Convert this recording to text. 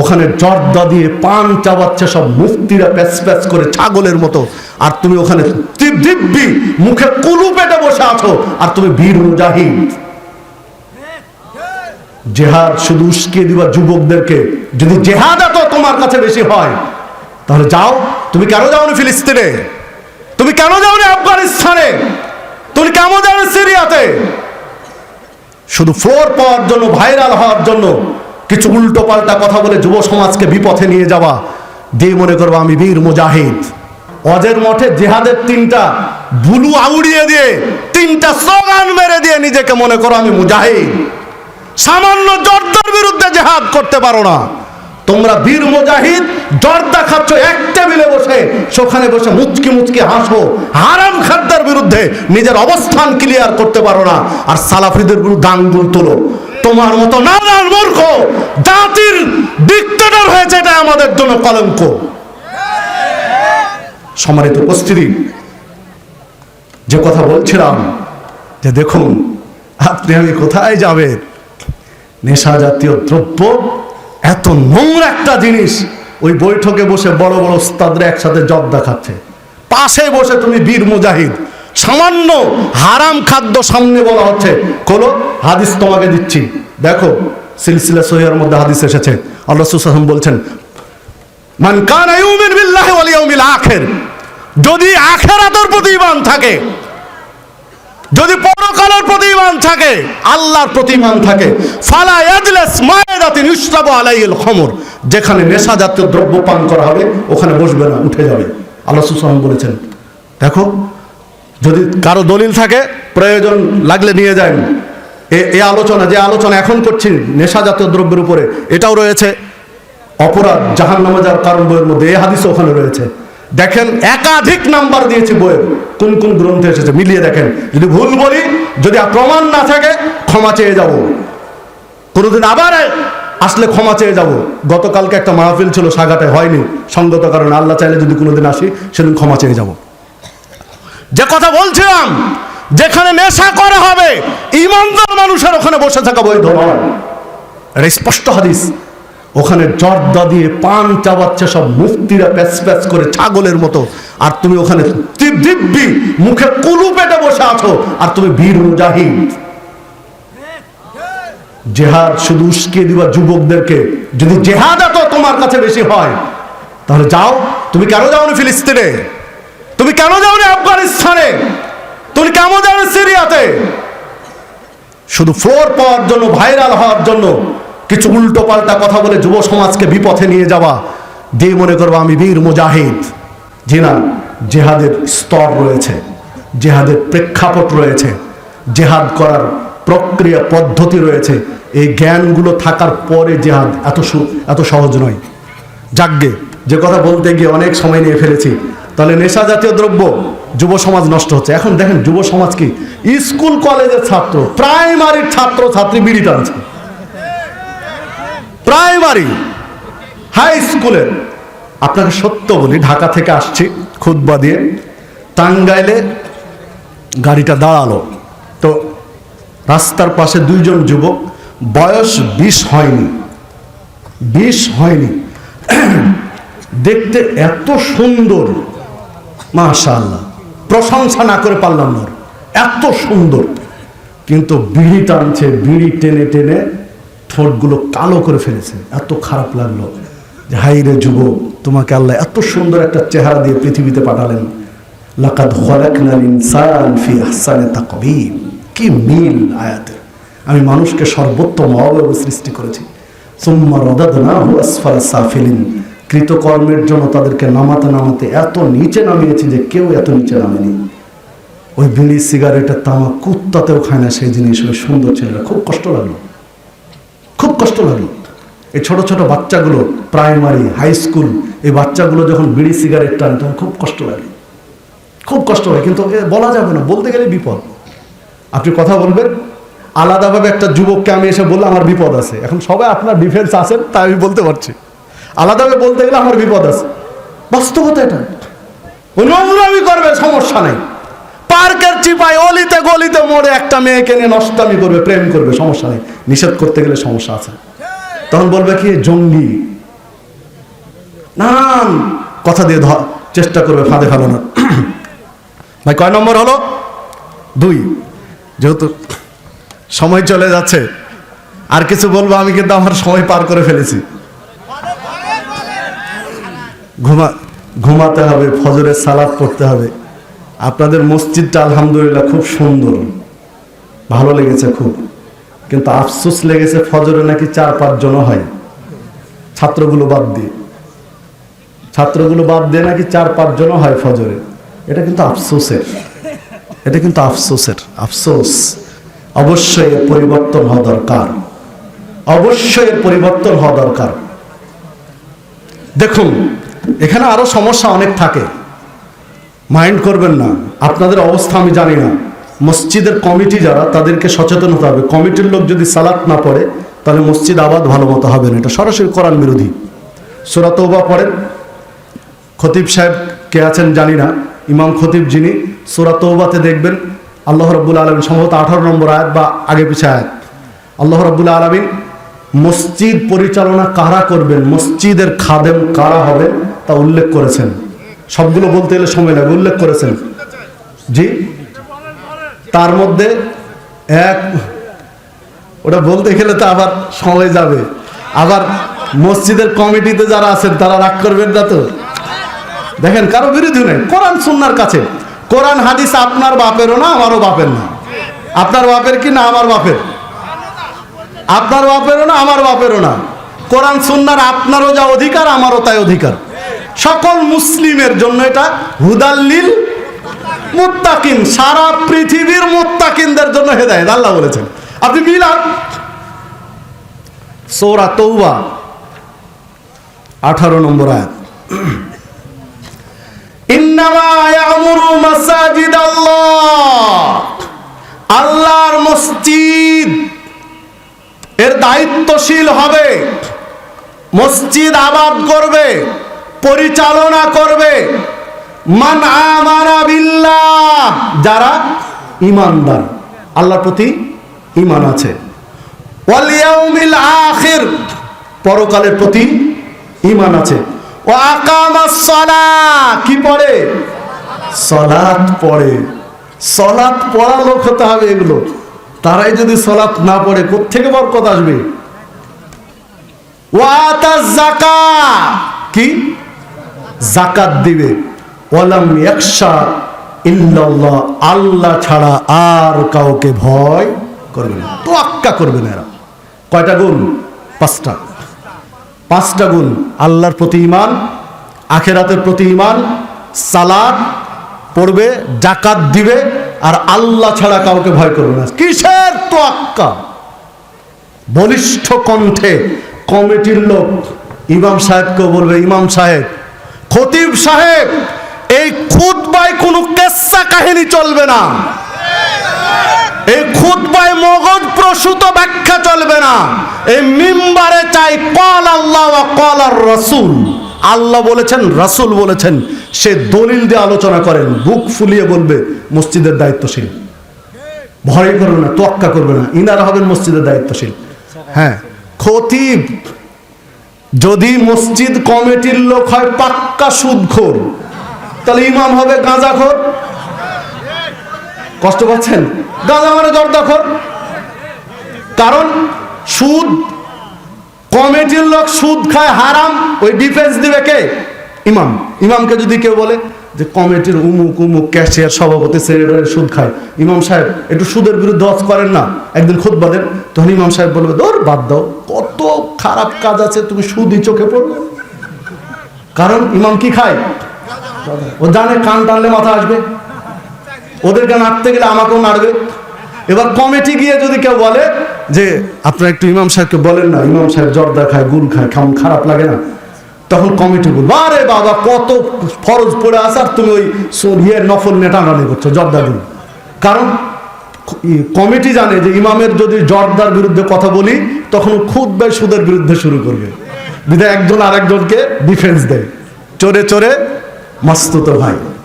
ওখানে জর্দা দিয়ে পান চাবাচ্ছে সব মুফতিরা প্যাচ প্যাচ করে ছাগলের মতো। আর তুমি ওখানে দিব্যি মুখে কুলু পেটে বসে আছো, আর তুমি বীর মুজাহিদ। জেহাদ শুধু উস্কিয়ে দিবা যুবকদেরকে। যদি জেহাদ এত তোমার কাছে বেশি হয়, তাহলে যাও, তুমি কেন যাওনি ফিলিস্তিনে? তুমি কেন যাওনি আফগানিস্তানে? তুমি কেন যাওনি সিরিয়াতে? শুধু ফ্লোর পাওয়ার জন্য ভাইরাল হওয়ার জন্য কিছু উল্টো পাল্টা কথা বলে যুব সমাজকে বিপথে নিয়ে যাওয়া। দিয়ে মনে করব আমি বীর মুজাহিদ। অজের মঠে জেহাদের তিনটা বুলু আউড়িয়ে দিয়ে, তিনটা স্লোগান মেরে দিয়ে নিজেকে মনে করো আমি মুজাহিদ। সামান্য জর্দার বিরুদ্ধে জেহাদ করতে পারো না। তোমরা বীর মুজাহিদ, জর্দা খাচ্ছ এক টেবিলে বসে, সেখানে বসে মুচকি মুচকি হাসো। হারাম খাদ্যার বিরুদ্ধে নিজের অবস্থান ক্লিয়ার করতে পারো না। আর সালাফিদের বিরুদ্ধে আঙ্গুল তোলো। তোমার মতো নানান মূর্খ জাতির ডিক্টেটর হয়েছে এটা আমাদের জন্য কলঙ্ক সম্মানিত উপস্থিতি, যে কথা বলছিলাম, যে দেখুন, আপনি আমি কোথায় যাবেন নেশা জাতীয় দ্রব্য, এত নোংরা একটা জিনিস, ওই বৈঠকে বসে বড় বড় ওস্তাদরা একসাথে জব দেখাচ্ছে। পাশে বসে তুমি বীর মুজাহিদ সামান্য হারাম খাদ্য সামনে বলা হচ্ছে। কোনো হাদিস তোমাকে দিচ্ছি। দেখো, সিলসিলা সহিয়ার মধ্যে হাদিস এসেছে। আল্লাহ সুসাহম বলছেন, মান কানা ইউমিন বিল্লাহি ওয়াল ইয়াউমিল আখির যদি আখিরাতের প্রতি ঈমান থাকে, যদি পরকালের প্রতি ঈমান থাকে, আল্লাহর প্রতি ঈমান থাকে, ফালা ইয়াজলিস মায়দাতিন ইউশরাবু আলাইহিল খমর, যেখানে নেশা জাতীয় দ্রব্য পান করা হবে, ওখানে বসবে না, উঠে যাবে। আল্লাহ সুসাহম বলেছেন, দেখো যদি কারও দলিল থাকে, প্রয়োজন লাগলে নিয়ে যান। এ- এই আলোচনা, যে আলোচনা এখন করছি নেশা জাতীয় দ্রব্যের উপরে, এটাও রয়েছে। অপরাধ জাহান নামে যাওয়ার কারণ বইয়ের মধ্যে এই হাদিসও ওখানে রয়েছে। দেখেন, একাধিক নাম্বার দিয়েছি বইয়ের, কোন কোন গ্রন্থে এসেছে, মিলিয়ে দেখেন। যদি ভুল বলি, যদি প্রমাণ না থাকে, ক্ষমা চেয়ে যাব। কোনোদিন আবার আসলে ক্ষমা চেয়ে যাব। গতকালকে একটা মাহফিল ছিল সাগাটে হয়নি। সঙ্গত কারণে আল্লাহ চাইলে যদি কোনোদিন আসি, সেদিন ক্ষমা চেয়ে যাব। যে কথা বলছিলাম, যেখানে নেশা করা হবে, ইমানদার মানুষের ওখানে বসে থাকা বৈধ নয়। এটা স্পষ্ট হাদিস। ওখানে জর্দা দিয়ে পান চাবাচ্ছে সব মুফতিরা প্যাচ প্যাচ করে ছাগলের মতো। আর তুমি ওখানে দিব্যি মুখে কুলু পেটে বসে আছো, আর তুমি বীর মুজাহিদ। জেহাদ শুধু উস্কিয়ে দিবা যুবকদেরকে। যদি জেহাদ এত তোমার কাছে বেশি হয়, তাহলে যাও, তুমি কেন যাওনি ফিলিস্তিনে? তুমি কেন যাওনি আফগানিস্তানে? তুমি কেন যাওনি সিরিয়াতে? শুধু ফ্লোর পাওয়ার জন্য, ভাইরাল হওয়ার জন্য কিছু উল্টো পাল্টা কথা বলে যুব সমাজকে বিপথে নিয়ে যাওয়া, দিয়ে মনে করব আমি বীর মুজাহিদ। জি না, জেহাদের স্তর রয়েছে, জেহাদের প্রেক্ষাপট রয়েছে, জেহাদ করার প্রক্রিয়া পদ্ধতি রয়েছে। এই জ্ঞানগুলো থাকার পরে জেহাদ এত এত সহজ নয়। যাগ্গে যে কথা বলতে গিয়ে অনেক সময় নিয়ে ফেলেছি। তাহলে নেশা জাতীয় দ্রব্য যুব সমাজ নষ্ট হচ্ছে। এখন দেখেন, যুব সমাজ কি? স্কুল, কলেজের ছাত্র প্রাইমারির ছাত্র ছাত্রী বিড়ি টানছে। প্রাইমারি, হাই স্কুলের আপনাকে সত্য বলি, ঢাকা থেকে আসছি খুতবা দিয়ে। টাঙ্গাইলে গাড়িটা দাঁড়াল। তো রাস্তার পাশে দুইজন যুবক, বয়স বিশ হয়নি। বিষ হয়নি। দেখতে এত সুন্দর। মাশাআল্লাহ। প্রশংসা না করে পারলাম না এত সুন্দর। কিন্তু বিড়ি টানছে, বিড়ি টেনে টেনে ঠোঁটগুলো কালো করে ফেলেছে। এত খারাপ লাগল যে, হাই রে যুবক, তোমাকে আল্লাহ এত সুন্দর একটা চেহারা দিয়ে পৃথিবীতে পাঠালেন। লাকাদ ফি আহসানি কি মিল আয়াতের। আমি মানুষকে সর্বোত্তম অবয়ব সৃষ্টি করেছি। সুম্মা রদাদনাহু আসফালা সাফিলিন। কৃতকর্মের জন্য তাদেরকে নামাতে নামাতে এত নিচে নামিয়েছি যে কেউ এত নিচে নামেনি। ওই বিড়ি সিগারেটের তামা কুত্তাতেও খায় না সেই জিনিস, ওই সুন্দর ছেলেরা খুব কষ্ট লাগল। খুব কষ্ট লাগল। এই ছোট ছোট বাচ্চাগুলো প্রাইমারি, হাই স্কুল, এই বাচ্চাগুলো যখন বিড়ি সিগারেট টানে, তখন খুব কষ্ট লাগে। খুব কষ্ট হয় কিন্তু বলা যাবে না, বলতে গেলে বিপদ। আপনি কথা বলবেন, আলাদাভাবে একটা যুবককে আমি এসে বললাম, আমার বিপদ আছে। এখন সবাই আপনার ডিফেন্স আছেন, তাই আমি বলতে পারছি। আলাদাভাবে বলতে গেলে আমার বিপদ আছে। বাস্তবতা এটা। নোংরামি করবে, সমস্যা নেই। পার্কের চিপায় অলিতে গলিতে মোড়ে একটা মেয়েকে নিয়ে নষ্টামি করবে, প্রেম করবে, সমস্যা নেই। নিষেধ করতে গেলে সমস্যা আছে। তখন বলবে কি, জঙ্গি। নানান কথা দিয়ে চেষ্টা করবে ফাঁদে ফেলানোর ভাই, কয় নম্বর হলো? দুই। যেহেতু সময় চলে যাচ্ছে, আর কিছু বলব, আমি কিন্তু আমার সময় পার করে ফেলেছি। ঘুমা, ঘুমাতে হবে ফজরের সালাদ পড়তে হবে। আপনাদের মসজিদটা আলহামদুলিল্লাহ খুব সুন্দর। ভালো লেগেছে খুব। কিন্তু আফসোস লেগেছে ফজরে নাকি চার পাঁচজনও হয়। ছাত্রগুলো বাদ দিয়ে। ছাত্রগুলো বাদ দিয়ে নাকি চার পাঁচজনও হয় ফজরে। এটা কিন্তু আফসোসের। এটা কিন্তু আফসোসের। আফসোস। অবশ্যই পরিবর্তন হওয়া দরকার। অবশ্যই পরিবর্তন হওয়া দরকার। দেখুন এখানে আরও সমস্যা অনেক থাকে। মাইন্ড করবেন না। আপনাদের অবস্থা আমি জানি না। মসজিদের কমিটি যারা, তাদেরকে সচেতন হতে হবে। কমিটির লোক যদি সালাত না পড়ে, তাহলে মসজিদ আবাদ ভালো মতো হবে না। এটা সরাসরি কোরআন বিরোধী। সুরাতৌবা পড়েন। খতিব সাহেব কে আছেন জানি না। ইমাম খতিব যিনি সুরাতৌবাতে দেখবেন, আল্লাহ রব্বুল আলমিন সম্ভবত আঠারো নম্বর আয়াত বা আগে পিছে আয়াত। আল্লাহ রব্বুল আলমিন মসজিদ পরিচালনা কারা করবেন? মসজিদের খাদেম কারা হবেন? তা উল্লেখ করেছেন। সবগুলো বলতে গেলে সময় লাগে, উল্লেখ করেছেন। জি? তার মধ্যে এক, ওটা বলতে গেলে তো আবার সময় যাবে। আবার মসজিদের কমিটিতে যারা আছেন, তারা রাগ করবেন না তো? দেখেন, কারও বিরোধী নেই। কোরআন সুন্নার কাছে। কোরআন, হাদিস আপনার বাপেরও না, আমারও বাপের না। আপনার বাপের কি না, আমার বাপের? আপনার বাপেরও না, আমার বাপেরও না। কোরআন, সুন্নার আপনারও যা অধিকার, আমারও তাই অধিকার। সকল মুসলিমের জন্য এটা হুদাল্লিল মুত্তাকিন, সারা পৃথিবীর মুত্তাকিনদের জন্য হেদায়েত, আল্লাহ বলেছেন। আপনি মিলান সৌরা তৌবা আঠারো নম্বর আয়াত। আল্লাহর মসজিদ, এর দায়িত্বশীল হবে, মসজিদ আবাদ করবে। পরিচালনা করবে। মান আমানা বিল্লাহ। যারা ইমানদার আল্লাহর প্রতি ইমান আছে। ওয়াল ইয়াউমিল আখির, পরকালের প্রতি ইমান আছে। ও আকামাস সালাহ কি পড়ে? সলাৎ পড়ে। সলাৎ পড়া লোক হতে হবে এগুলো। তারাই যদি সলাৎ না পড়ে, কোত্থেকে বরকত আসবে? ওয়াতা জাকা কি? জাকাত দিবে। ওয়ালাম ইয়াকশা ইল্লাল্লাহ, আল্লাহ ছাড়া আর কাউকে ভয় করবে না। তোয়াক্কা করবে না এরা। কয়টা গুণ? পাঁচটা। পাঁচটা গুণ। আল্লাহর প্রতি ইমান আখেরাতের প্রতি ইমান সালাদ পড়বে জাকাত দিবে, আর আল্লাহ ছাড়া কাউকে ভয় করবে না। কিসের তোয়াক্কা? বলিষ্ঠ কণ্ঠে কমিটির লোক ইমাম সাহেবকে বলবে, ইমাম সাহেব খতিব সাহেব, এই খুতবায় কোনো কেসা কাহিনী চলবে না। এই খুতবায় মগজ প্রসূত ব্যাখ্যা চলবে না। এই মিম্বারে চাই কল আল্লাহ কল আর রসুল। আল্লাহ বলেছেন, রাসূল বলেছেন, সে দলিল দিয়ে আলোচনা করেন, বুক ফুলিয়ে বলবে, মসজিদের দায়িত্বশীল। ভয় করবে না, তোয়াক্কা করবে না। ইনারা হবেন মসজিদের দায়িত্বশীল। হ্যাঁ খতিব যদি মসজিদ কমিটির লোক হয় পাক্কা সুদখোর, তাহলে ইমাম হবে গাঁজাখোর? কষ্ট পাচ্ছেন? গাঁজা মানে জর্দাখোর কারণ সুদ, কমিটির লোক সুদ খায় হারাম, ওই ডিফেন্স দিবে কে? ইমাম। ইমামকে যদি কেউ বলে যে কমিটির উমুক উমুক ক্যাশিয়ার সভাপতি, সেক্রেটারি সুদ খায়। ইমাম সাহেব, একটু সুদের বিরুদ্ধে ওয়াজ করেন না? একদিন খুদ বলেন তখন ইমাম সাহেব বলবে দৌড় বাদ দাও। কত খারাপ কাজ আছে, তুমি সুদই চোখে পড়বে। কারণ ইমাম কি খায়? ও জানে, কান টানলে মাথা আসবে। ওদেরকে নাড়তে গেলে আমাকেও নাড়বে। এবার কমিটি গিয়ে যদি কেউ বলে যে, আপনারা একটু ইমাম সাহেবকে বলেন না। ইমাম সাহেব জর্দা খায়, গুল খায় কেমন খারাপ লাগে না। তখন কমিটি বলব আরে বাবা, কত ফরজ পড়ে আছে আর তুমি ওই ইয়ে নফল নিয়ে করছ, জর্দা দিন কারণ কমিটি জানে যে ইমামের যদি জর্দার বিরুদ্ধে কথা বলি, তখন খুদ বাই সুদের বিরুদ্ধে শুরু করবে। বিধায় একজন আরেকজনকে ডিফেন্স দেয়। চোরে চোরে মাস্তুত ভাই